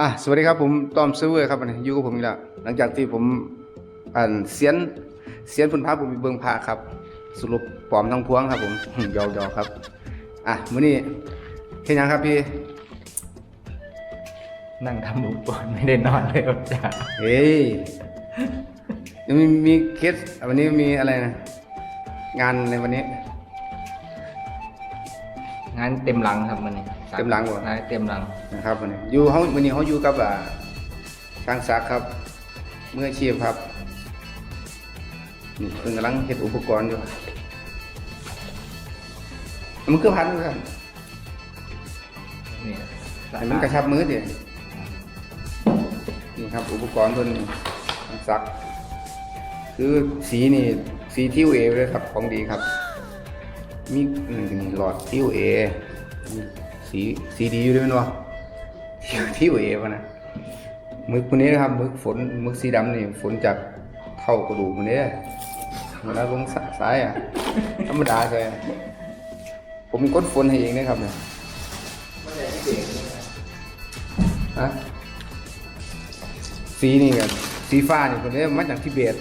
อะสวัสดีครับผมตอมซื้อเวอร์ครับวันนี้อยู่กับผมอีกแล้วหลังจากที่ผมอ่านเสียนเสียนพุนพาผมไปเบิ่งพระครับ สรุปปลอมทั้งพวงครับผมยอๆครับ อะมื้อนี้เฮ็ดหยังครับพี่ นั่งทำอุปกรณ์ไม่ได้นอนเลยจ้าเฮ้ยยังมีมีเคสวันนี้มีอะไรนะงานในวันนี้ งานเต็มหลังครับมันนี่ เต็มหลังบ่งานเต็มหลังนะครับวันนี้อยู่เฮาวันนี้เฮาอยู่กับอ่าช่างศักดิ์ครับมืออาชีพครับนี่เพิ่นกำลังเฮ็ดอุปกรณ์อยู่มันคือพันครับนี่ให้มันกระชับมือดินี่ครับ อุปกรณ์เพิ่นช่างศักดิ์คือสีนี่สีทิวเอเลยครับของดีครับ มีอืมนี่หลอดทิวเอ สีสีดีอยู่ด้วยมั้ยวะทิวเอวนะมึกคนนี้นะครับมึกฝนมึกสีดำนี่ฝนจากเท่ากระดูกคนนี้เวลาลงสซ้ายอะธรรมดาเลยผมกดฝนให้เองนะครับเนี่ยฮะสีนี่กันสีฟ้านี่คนนี้มาจากทิเบต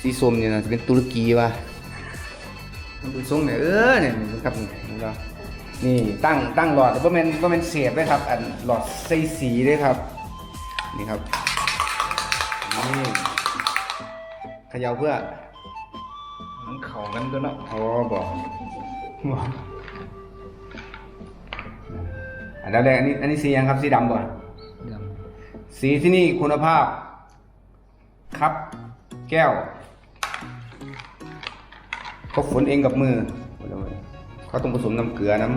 สีส้มเนี่ยนะจะเป็นตุรกีวะมันเป็นทรงเนี่ยเออเนี่ยนะครับนี่นะครับ นี่ตั้งตั้งหลอดว่าเป็นว่าเป็นเสียบด้วยครับ อันหลอดใส่สีด้วยครับ นี่ครับนี่เขย่าเพื่อ มันเข่ากันตัวเนาะอ๋อบอกอันดับแรกอันนี้อันนี้สียังครับสีดำบ่ดสีที่นี่คุณภาพ ครับ แก้วเขาฝนเองกับมือ เขาต้องผสมน้ำเกลือน้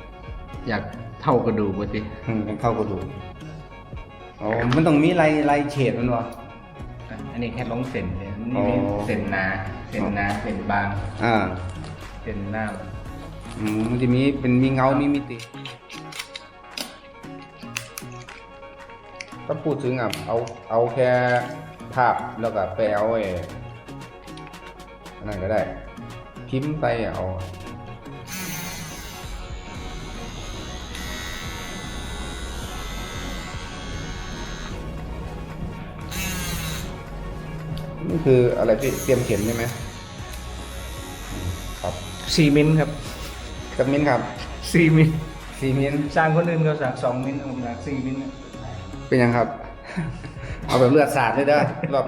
ำอยากเท่ากระดูกปกติำอืมเป็นข้าวกระดูกอ๋อมันต้องมีลายลายเฉดมันวะอันนี้แค่ลงเส้นเลยนี่อ๋อมีเส้นหนาเส้นหนาเส้นบางอ่า เส้นหน้าอืมมันจะมีเป็นมีเงา มีมิติ ถ้าพูดถึงอะเอาเอาแค่ภาพแล้วก็ไปเอาไอ้อันนั่นก็ได้ พิมพ์ไปเอา นี่คืออะไรพี่เตรียมเขียนใช่ไหมครับสี่มิลครับกับมิ้นครับสี่มิลสี่มิ้นสร้างคนอื่นเขาสั่งสองมิลผมสั่งสี่มิลเป็นยังครับ เอาแบบเลือดสาดเลยเด้อรอบ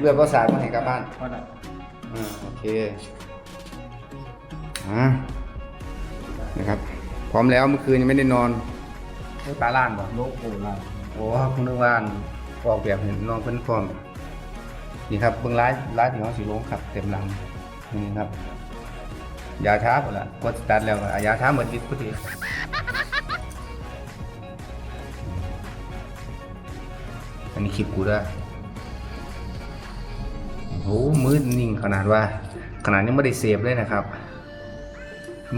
เลือดก็สาดมาให้กลับบ้านเพราะอะไรอ่าโอเคอ่านะครับพร้อมแล้วเมื่อคืนยังไม่ได้นอนไม่ปลาล้านบ่โลโก้เราโอ้คุณนึกว่าออกแบบเห็นน้องเพิ่นพร้อม นี่ครับเบื้องร้ายร้ายที่ห้องสีลงครับ เต็มหลังนี่ครับยาช้าหมดละกดสตาร์ทแล้วก็เอายาช้าเหมือนดิบพอดีอันนี้คลิปกูด้วยโอ้โหมือนิ่งขนาดว่า ขนาดยังไม่ได้เซฟเลยนะครับ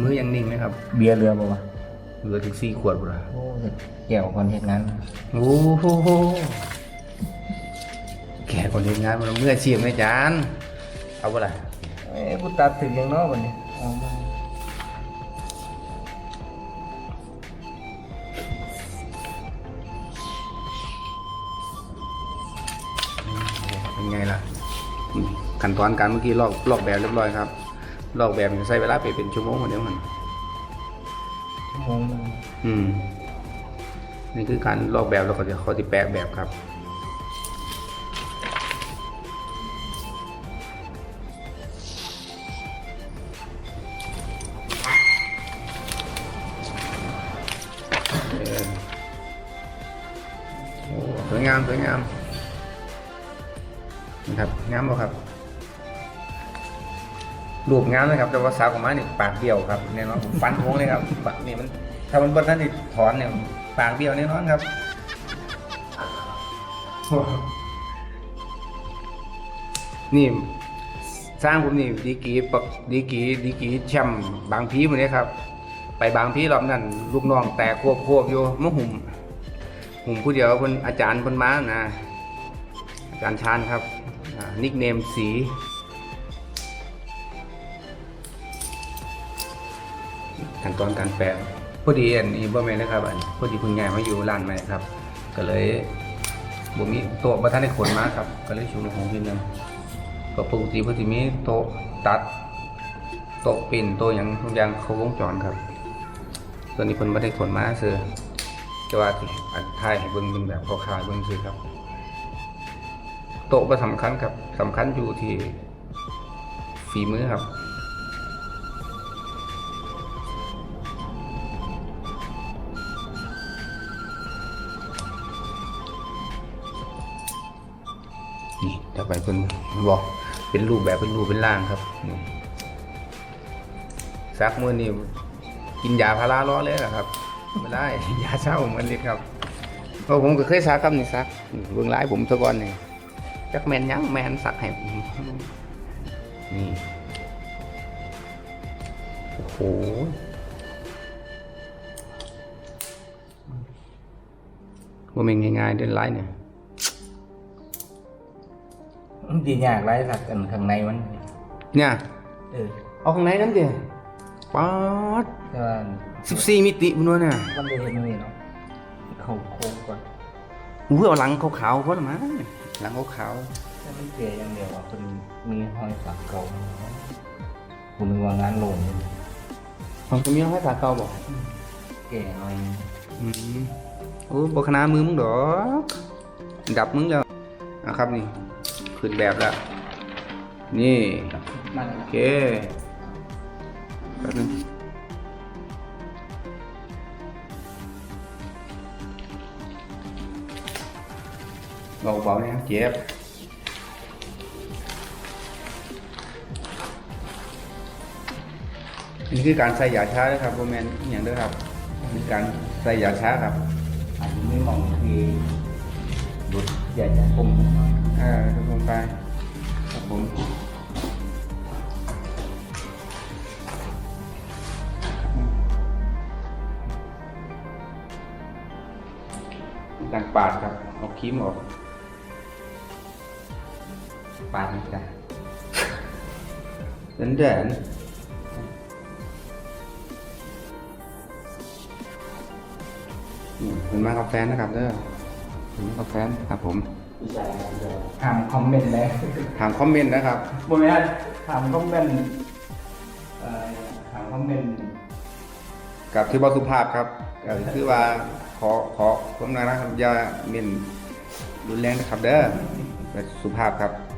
มือยังนิ่งนะครับ เบียร์เรือป่าวะเหลือถึงสี่ขวดบุระโอ้ยเกี่ยวก่อนเหตุงานโอ้โห แกคนเรียนงานมันเมื่ออาชีพไหมจานเอาเปะล่าเอ้ยกูตัดถึงยังเนอกวันนี้เอามาเป็นไงล่ะอืมขั้นตอนการเมื่อกี้ลอกลอกแบบเรียบร้อยครับ ลอกแบบมันใช้เวลาไปเป็นชั่วโมงกว่าเดียวมันชั่วโมงหนึงอืมนี่คือการลอกแบบแล้วก็จะเขาจะแปะแบบครับ วยงามสวยงามนะครับงามบ่ครับรูปงามนะครับ แต่ว่าสาวของม้านี่ปากเบี้ยวครับแน่นอนผมฟันโค้งเลยครับปากนี่มัน ถ้ามันบนนั้นนี่ถอนเนี่ยปากเบี้ยวแน่นอนครับนี่สร้างผมนี่ดีกีปดีกีดีกีแชมป์บางพีหมดเลยครับ ไปบางพีรอบนั้นลูกน้องแตกควบควบอยู่มะหุ่ม หุ่มผู้เดียวคนอาจารย์คนม้านะอาจารย์ชานครับนิกเนมสีขั้นตอนการแปลพอดีอันนี้บ่แม่นนะครับอันพอดีพิ่งย้ายมาอยู่ร้านใหม่ครับ ก็เลยบ่มีโต๊ะบ่ทันได้ขนมาครับ ก็เลยชูลงของพี่นึงก็ปกติพิ่นสิมีโต๊ะตัดโต๊ะปิ้นโต๊ะหยังทุกอย่างครบวงจรครับ ตัวนี้เพิ่นบ่ได้ขนมาซื่อ แต่ว่าที่อันถ่ายให้เบิ่งเป็นแบบคร่าวๆเบิ่งซื่อครับ โต๊ะบ่สำคัญครับสำคัญอยู่ที่ฝีมือครับนี่ต่อไปเป็นบอกเป็นรูปแบบเป็นรูปเป็นร่างครับซักมือนี่กินยาพาราล้อเลยนะครับ ไม่ได้ ยาเช่าเหมือนเล็ครับเพราะผมก็เคยซักครับนี่ซักนี่เบื้องร้ายผมตะก่อนนี่จักแมนหยังแมนซักให้ผมนี่โอ้โหว่ามันง่ายๆเดินไล่เนี่ยมันดียากไรสักอันข้างในมัน เนี่ย เออเอาข้างในนั่นดิป๊าดแต่ว่า สิบสี่มิติมันวะเนี่ยก็เลยเห็นนี่เนาะเขาโค้งก่อนหูเอาหลังขาวๆเขาหรือมั้งหลังขาวแต่มันเสียอย่างเดียวว่าเป็นมีห้อยสักเก่าคุณนึกว่างานโลงนี่ๆของจะมีให้สาเก่าบอกแก่หน่อยอืมโอ้บขนามือมึงดอกดับมึงแล้วนะครับนี่ขึ้นแบบแล้วนี่มันโอเคแป๊บนึง เบาๆเนี่ยเจ็บนี่คือการใส่ยาชาด้วยครับโบแมนอหย่างด้วยครับนี่การใส่ยาชาครับอาจจะไม่มองที่ดุดใหญ่จะคมอ่าทุกคนไปครับผมการปาดครับเอาครีมออก ปาดนะจ๊ะเดินเดินนี่เป็นมากับแฟนนะครับเด้อเป็นมากับแฟนครับผมถามคอมเมนต์เลยถามคอมเมนต์นะครับบนนี้ถามคอมเมนต์เอ่อถามคอมเมนต์กับที่บสุภาพครับก็คือว่าขอขอความน่ารักครับอย่าเม่นรุนแรงนะครับเด้อแบบสุภาพครับอ่า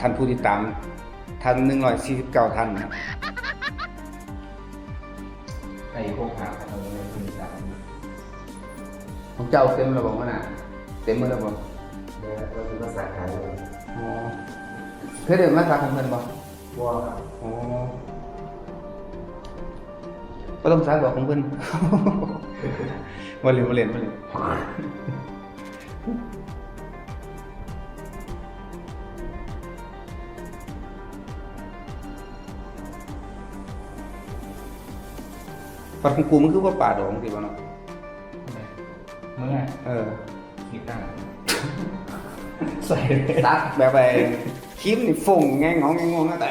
ท่านผู้ติดตามท่านหนึ่งร้อยสี่สิบเก้าท่านครับไอ้พวกหาเขาเลยคุณสามของเจ้าเต็มระบบวะน่ะเต็มมือระบบเดี๋ยวเราดูภาษาไทยเลยอ๋อเคยเดินมาสาของเพิ่นบ่บัวครับอ๋อก็ต้องสาบอกของเพิ่นมาเล่นมาเล่นมาเล่น ปัดของกูมันคือว่าป่าดองสิบ่เนาะเมื่อเออคิดตั้งใส่เลยตัดแบบไปคลิปนี่ฟงแงงงแงงงนะแต่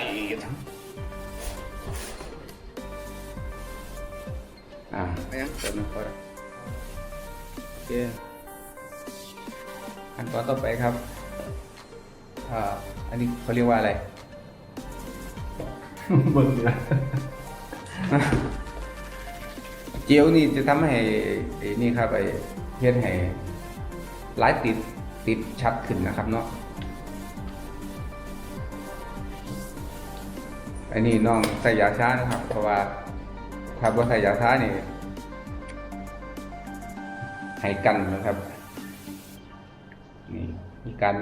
อ่าไม่ยังเติมหนึ่งก็ได้โอเคอันตอนต่อไปครับอ่าอันนี้เขาเรียกว่าอะไรเบิ่งเลย เจลนี่จะทำให้ไอ้นี่ครับไอ้เฮ็ดให้ลายติดติดชัดขึ้นนะครับเนาะอันนี้น้องใส่ยาช้านะครับ เพราะว่าถ้าบ่ใส่ยาช้านี่ให้กันนะครับนี่มีการ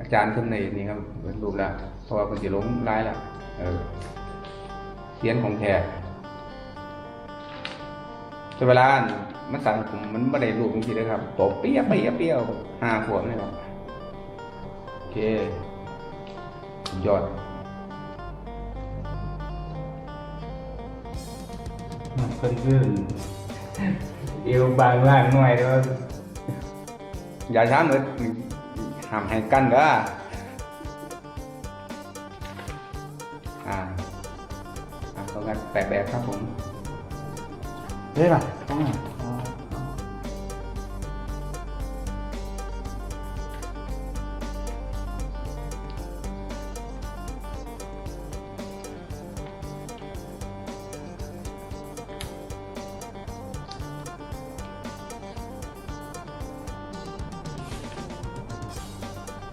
อาจารย์ขึ้นในนี้ครับเป็นรูปแล้วเพราะว่าคนจะล้มร้ายแล้วเออ เสียนของแท้แต่เวลามันสั่นผมมันไม่ได้รูปจริงๆนะครับตบเปี้ยเปี้ยเปี้ยห้าขวบเลยครับโอเคสุดยอดเพิ่นขึ้นเอวบางล่างหน่อยเด้ออย่าช้าเหมือนห้ามให้กันเด้อ แปดแบบครับผมเฮ้ยป่ะต้องอะอ๋ออ๋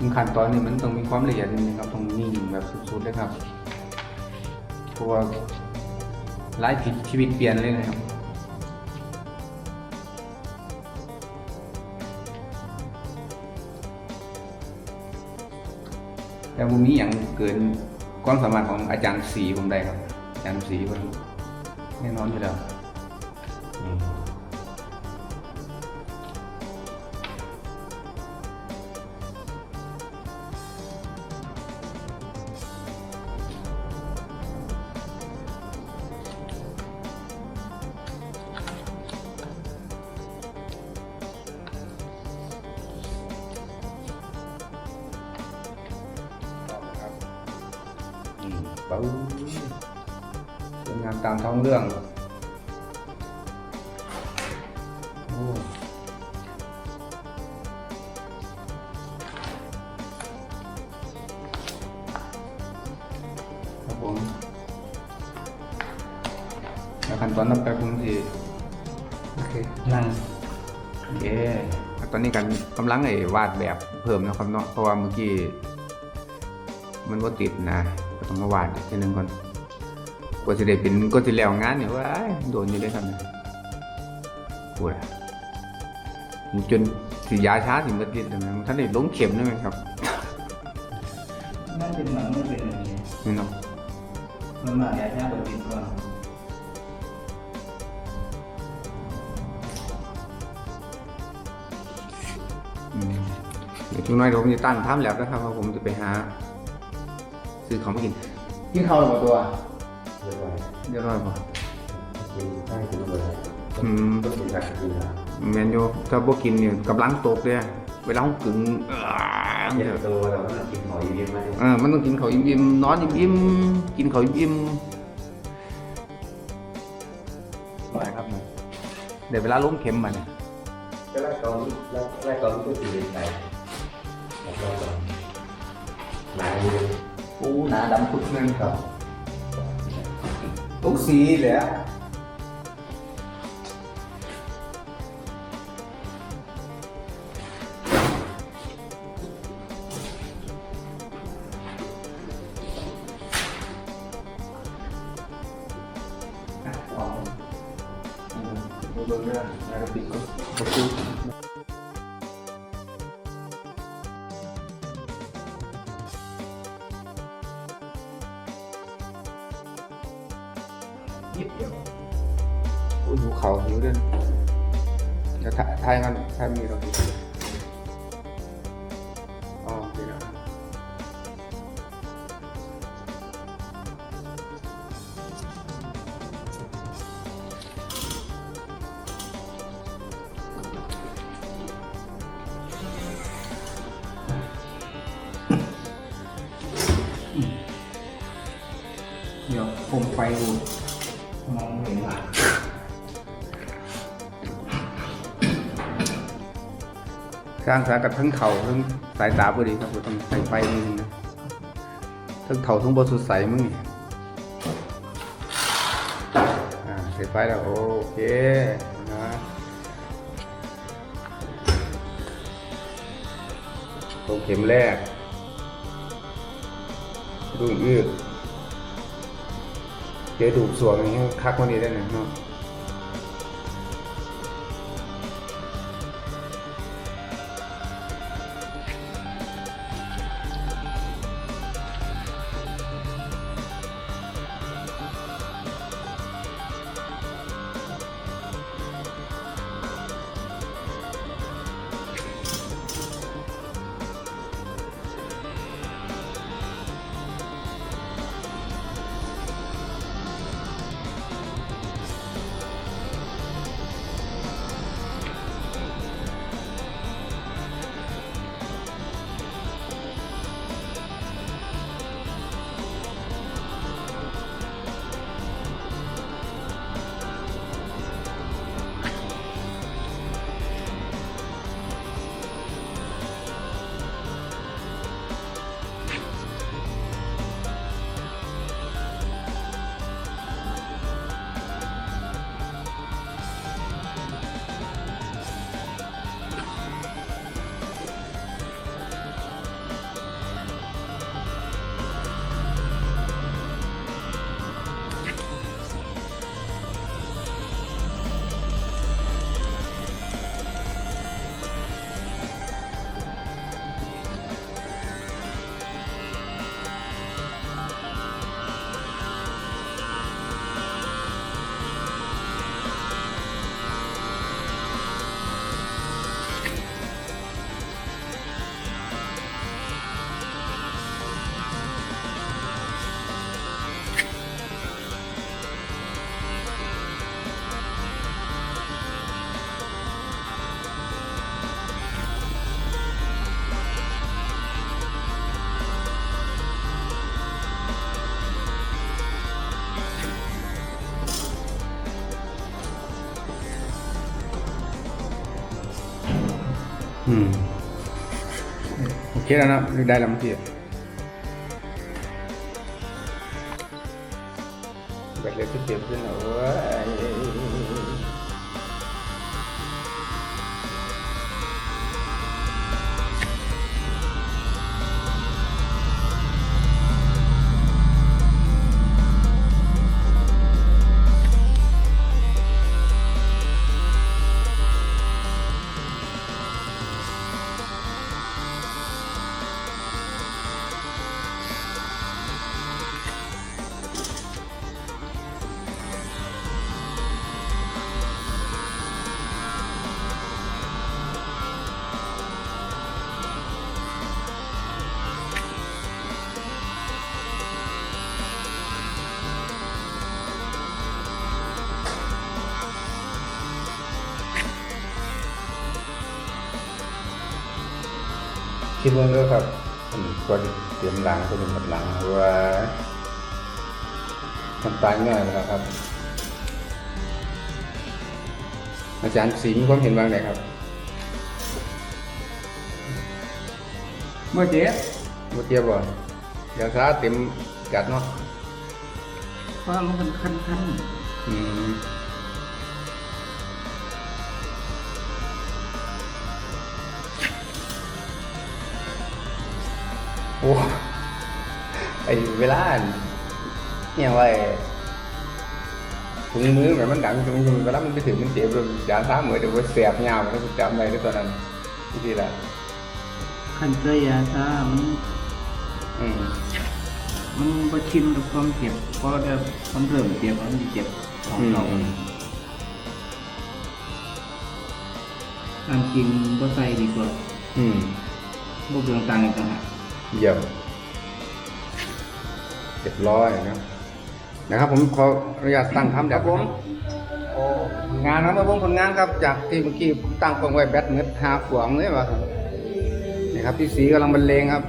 อขั้นตอนนี้มันต้องมีความละเอียดนิดนึงครับ ต้องนิ่งแบบสุดๆเลยครับเพราะว่า ไลฟ์ผิดชีวิตเปลี่ยนเลยนะครับแต่ผมมีอย่างเกินความสามารถของอาจารย์สีผมได้ครับ อาจารย์สีมันแน่นอนอยู่แล้ว ปึ้งสวยงามตามท้องเรื่องโอ้ครับผมแล้วขั้นตอนต่อไปผมสิโอเคนั่งโอเคตอนนี้กันกำลังไอ้วาดแบบเพิ่มนะครับเนาะเพราะว่าเมื่อกี้ มันว่าติดนะก็ต้องมาวาดอีกทีหนึงก่อนกว่าจะได้เป็นก็จะแล้วงานเนี่ยว่าโดนอยู่เลยครับเนี่ยปวดอะมันจนสียาช้าสิมันติดเลยนะมันท่านได้ลงเข็มด้วยไหมครับนั่นเป็นหนังไม่เป็นอย่างนี้นี่เนาะมันมาแย่ๆแบบนี้ก่อนอืมเดี๋ยวช่วงน้อยเดี๋ยวผมจะตั้งทำแล้วนะครับว่าผมจะไปหา ซื้อของมากินกินข้าวหรือเปล่าตัวเรียบร้อยเดี๋ยวรอยป่ะกินได้กินเลยอืมก็กินแบบกินนะแมนโยถ้าบ่กินเนี่ยกำลังตกเลยเวลาห้องกึ่งเอ่อเย็นตัวเราก็กินหอยเย็นไหมเออมันต้องกินข้าวอิ่มๆนอนอิ่มๆกินข้าวอิ่มๆไปครับเนี่ยเดี๋ยวเวลาล้มเข็มมาเนี่ยก็แรกตอนแรกตอนก็กินไปแล้วก็หลาย อูนโอ้หนาดำขุดเงินครับทุกสีเลยอะ ผมไฟดูมองเห็นหลังสร้างสารกับทั้งเข่าทั้งสายตาพอดีครับต้องใส่ไฟนิดนึงนะทั้งเข่าทั้งบนสุดใสมึงนี่อ่าใส่ไฟแล้วโอเคนะตรงเข็มแรกดูอืด เดี๋ยวดูสวงอย่างนี้คักวันนี้ได้หน่อยเนาะ โอเค คิดว่าก็ครับอืมควรเตรียมหลังตัวหนึ่งกับหลังเพราะว่ามันตายง่ายแล้วครับ อาจารย์สีมีความเห็นบ้างไหนครับเมื่อเจ๊เมื่อเทียบว่าเดี๋ยวซาเต็มกัดเนาะเพราะมันคันคันอืม อเวลาเนี่ยว่าไอ้ถุงมือแบบมันดังถุงมือเวลามันไปถึงมันเจ็บเลยยาซ้ำเหมือนเดี๋ยวมันเสียบยาวมันก็จำได้ในตอนนั้นที่ที่ละคันเตยาซามันอืมมันก็ชินกับความเจ็บเพราะเดี๋ยวมันเริ่มเจ็บมันเจ็บของอืมเราอืมอันจริงก็ใส่ดีกว่า อืมพวกเรื่องต่างกันต่างหากเยี่ยม เรียบร้อยนะนะครับผมขออนุญาตตั้งคำเดี๋ยวผมโอ้งานครับมาผมผลงานครับจากที่เมื่อกี้ตั้งกล้องไว้แบตเมืดหาขวางเลยว่ะครับนี่ครับพี่สีกำลังบรรเลงครับ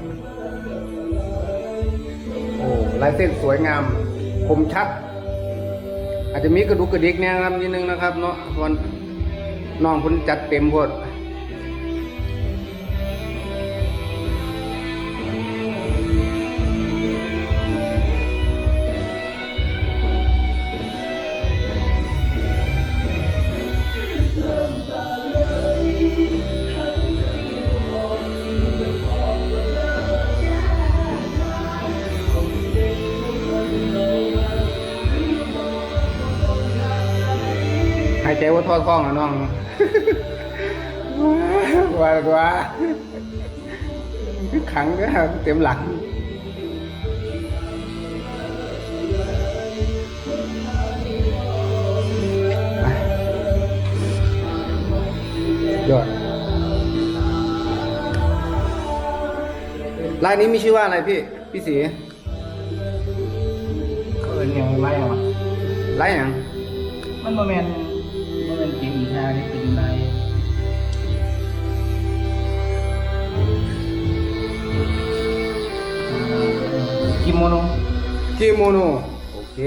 โอ้ลายเส้นสวยงามคมชัด อาจจะมีกระดุกกระดิกเนี่ยครับนิดนึงนะครับเนาะเพราะน้องคนจัดเต็มพวดายใจว่าทอดคล้องอะน้องว่าว่าขังก็เต็มหลังยอดลายนี้มีชื่อว่าอะไรพี่ พี่สีเออเนี่ยไล่ออกมาลายอย่างมันโมเมนโกิโมโนกิโมโนโอเค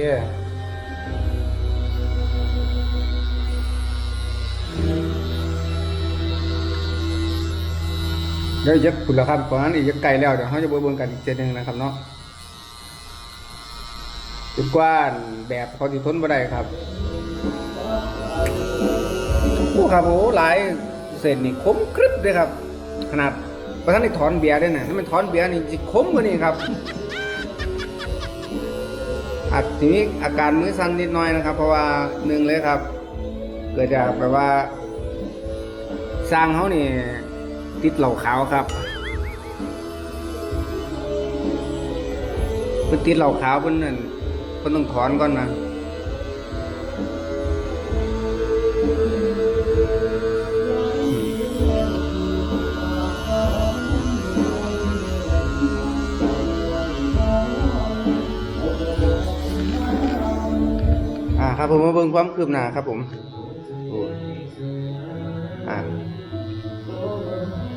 เดี๋ยวจะขุดแล้วครับตอนนั้นอีกจะไกลแล้วเดี๋ยวเขาจะเบิ่งกันอีกเจนึงนะครับเนาะจุดกว้านแบบเขาที่ทนบ่ได้ครับโอ้ครับโอ้หลายเส้นนี่คมกริบเลยครับ ขนาดประธานนี่ถอนเบียร์ด้วยนะถ้ามันถอนเบียร์นี่จะคมกว่านี้ครับ อาจทีนี้อาการมือสั่นนิดหน่อยนะครับ เพราะว่าหนึ่งเลยครับ เกิดจากแบบว่าสร้างเขานี่ติดเหล่าขาวครับเป็นติดเหล่าขาวเป็นนั่นเป็นต้องถอนก่อนนะ ครับผมมาเบิ่งความคืบหน้าครับผมโอ้อ่า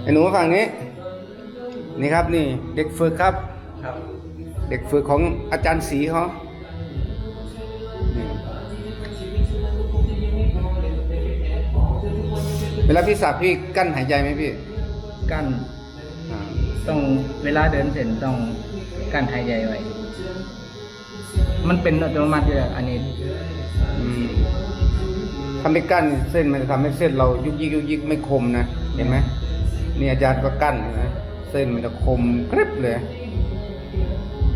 ไอ้หนูฝั่งนี้ นี่ครับนี่เด็กฝึกครับ ครับ เด็กฝึกของอาจารย์ศรีเขานี่เวลาพี่สับพี่กั้นหายใจไหมพี่กกั้นอ่าต้องเวลาเดินเส้นต้องกั้นหายใจไว้ มันเป็นอัตโนมัติเลยอันนี้อืม ทำไม่กั้นเส้นมันจะทำให้เส้นเรายุกยิกยุกยิกไม่คมนะเห็นไหมนี่อาจารย์ก็กั้นนไหมเส้นมันจะคมกริบเลย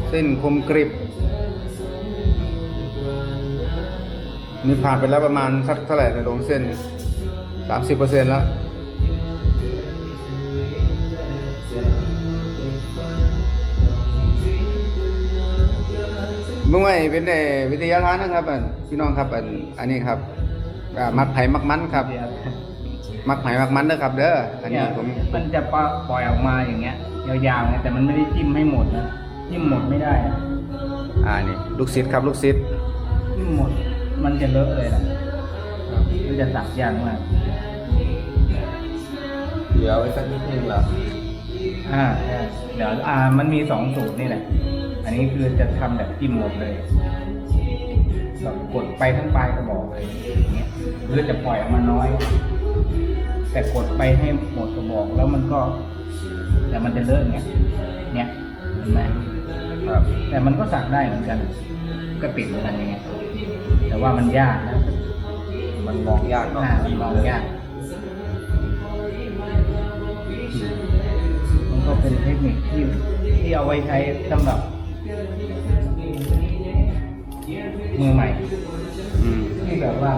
เส้นคมกริบนี่ผ่านไปแล้วประมาณสักเท่าไหร่ในลงเส้นสามสิบเปอร์เซ็นต์แล้วเมื่อไงเป็นไอ้วิทยาทานนะครับพี่น้องครับอันอันนี้ครับ อ่ามักไผ่มักมันครับ มักไผ่มักมันเด้อครับ เด้ออันนี้เนี่ยผมมันจะปล่อยออกมาอย่างเงี้ยยาวๆไงแต่มันไม่ได้จิ้มให้หมดนะจิ้มหมดไม่ได้นะอ่านี่ลูกศิษย์ครับ ลูกศิษย์จิ้มหมด มันจะเลอะเลยนะมันจะสักยากมากเหลือไว้สักนิดนึงเหรออ่าใช่เดี๋ยวอ่ามันมีสองสูตรนี่แหละ อันนี้คือจะทำแบบจิ้มหมดเลยแบบกดไปทั้งปลายกระบอกเลยอย่างเงี้ย หรือจะปล่อยออกมาน้อย แต่กดไปให้หมดกระบอกแล้วมันก็ แต่มันจะเลอะอย่างเงี้ยเนี่ยเห็นไหมครับแต่มันก็สักได้เหมือนกัน ก็ติดเหมือนกันอย่างเงี้ยแต่ว่ามันยากนะ มันมองยากเนาะอ่ามันมองยากมันก็เป็นเทคนิคที่ที่เอาไว้ใช้สำหรับมือใหม่อืมที่แบบว่า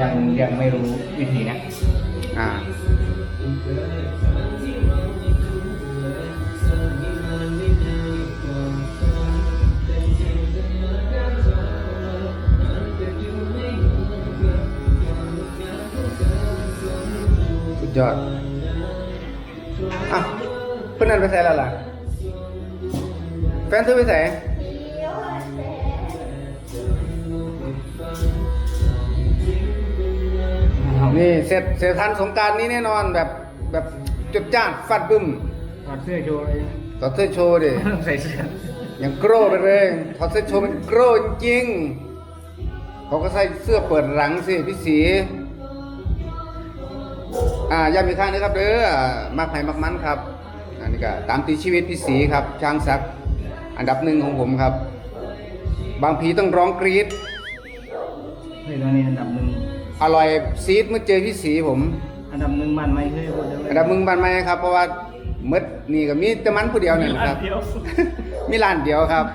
ยังยังไม่รู้วิธีนะอ่าสุดยอดอะเพื่อนนั่นไปใส่แล้วล่ะแฟนเธอไปใส่ นี่เสร็จเสร็จทันสงกรารนี้แน่นอนแบบแบบจุดจ้านฟัดบึ้มถอดเสื้อโชว์เลยถอดเสื้อโชว์ดิ ใส่เสื้ออย่างโกรไปเลยถอดเสื้อโชว์มันโกรจริงๆเขาก็ใส่เสื้อเปิดหลังสิพี่สี อ่าย้ำอีกครั้งนะครับเด้อมากไผ่มากมันครับ อันนี้ก็ตามตีชีวิตพี่สีครับ ช้างศักดิ์อันดับหนึ่งของผมครับ บางพีต้องร้องกรี๊ดเฮ้ยตอนนี้อันดับหนึ่ง อร่อยซีดเมื่อเจอพี่สีผมอันดับหนึ่งมันไม่เคยพูดเลยอันดับมึงบันไหมครับ เพราะว่าหมดนี่ก็มีแต่มันผู้เดียวนี่แหละครับ เดียวมีร้านเดียวครับ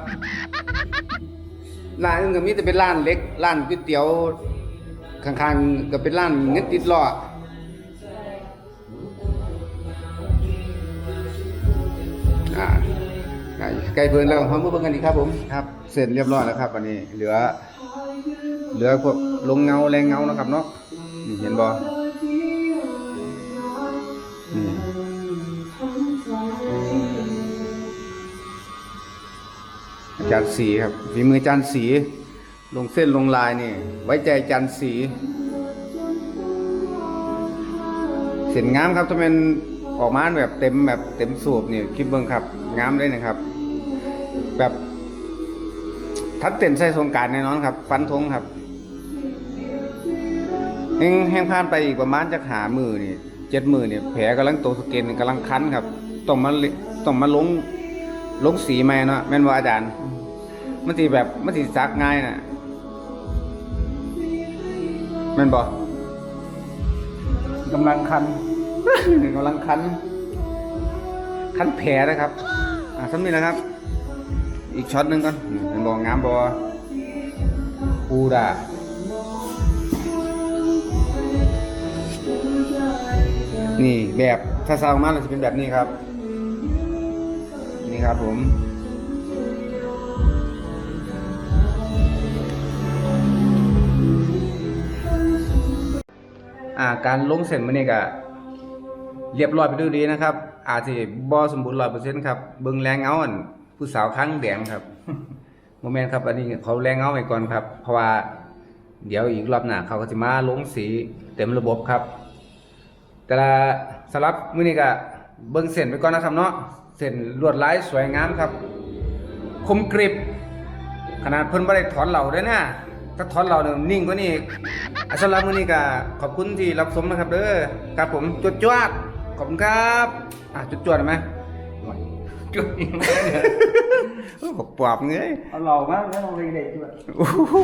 ร้านอื่นก็มีแต่เป็นร้านเล็ก ร้านก๋วยเตี๋ยวข้างๆก็เป็นร้านเงินติดล้ออ่าใกล้เพลินแล้วพร้อมมือเบิ่งกันอีกครับผม ครับ เสร็จเรียบร้อยแล้วครับวันนี้ เหลือ เหลือพวก ลงเงาแรงเงานะครับเนาะนี่เห็นบ่อืมอาจารย์สีครับฝีมืออาจารย์สี ลงเส้นลงลายนี่ ไว้ใจอาจารย์สี เส้นงามครับถ้าเป็นออกมาแบบเต็มแบบเต็มสูบนี่คลิปเบิ้งครับงามเลยนะครับ แบบทัดเต้นใส่สงการแน่นอนครับ ฟันธงครับ แห้งแห้งผ่านไปอีกประมาณจะหามือนี่เจ็ดมือเนี่ยแผลกำลังโตสะเก็นกำลังคันครับต้องมาเลต้องมาลงลงสีใหม่เนาะแม่นว่าอาจารย์มันสิแบบมันสิซักง่ายน่ะแม่นบ่กำลังคันกำลังคันคันแผลนะครับอ่าซ้ำนี้นะครับ อีกช็อตหนึงก่อนนี่เห็นบ่งามบ่ปูดา นี่แบบถ้าซาวมาเราจะเป็นแบบนี้ครับ นี่ครับผม อ่าการลงเส้นมันนี่ก็เรียบร้อยไปด้วยดีนะครับ อาจจะบ่สมบูรณ์ร้อยเปอร์เซ็นต์ครับเบิ่งแรงเงาอันผู้สาวครั้งแดงครับโมเมนต์ครับ อันนี้เขาแรงเงาไว้ก่อนครับ เพราะว่าเดี๋ยวอีกรอบหน้าเขาก็จะมาลงสีเต็มระบบครับ แต่ละสำหรับมื้อนี้ก็เบิ่งเส้นไปก่อนนะครับเนาะเส้นลวดลายสวยงามครับ คมกริบ ขนาดเพิ่นบ่ได้ถอนเหล่าด้วยนะถ้าถอนเหล่าเนี่ยนิ่งกว่านี้อีกอะสำหรับมื้อนี้ก็ขอบคุณที่รับชมนะครับ เด้อครับผมจวดจวดขขอบคุณครับอะจุดจวดๆไหมจุดอีกไหมเนี่ยเออบอกปอบเงยเอาหล่อมากแล้วเราไปเด็กด้วยโอ้โห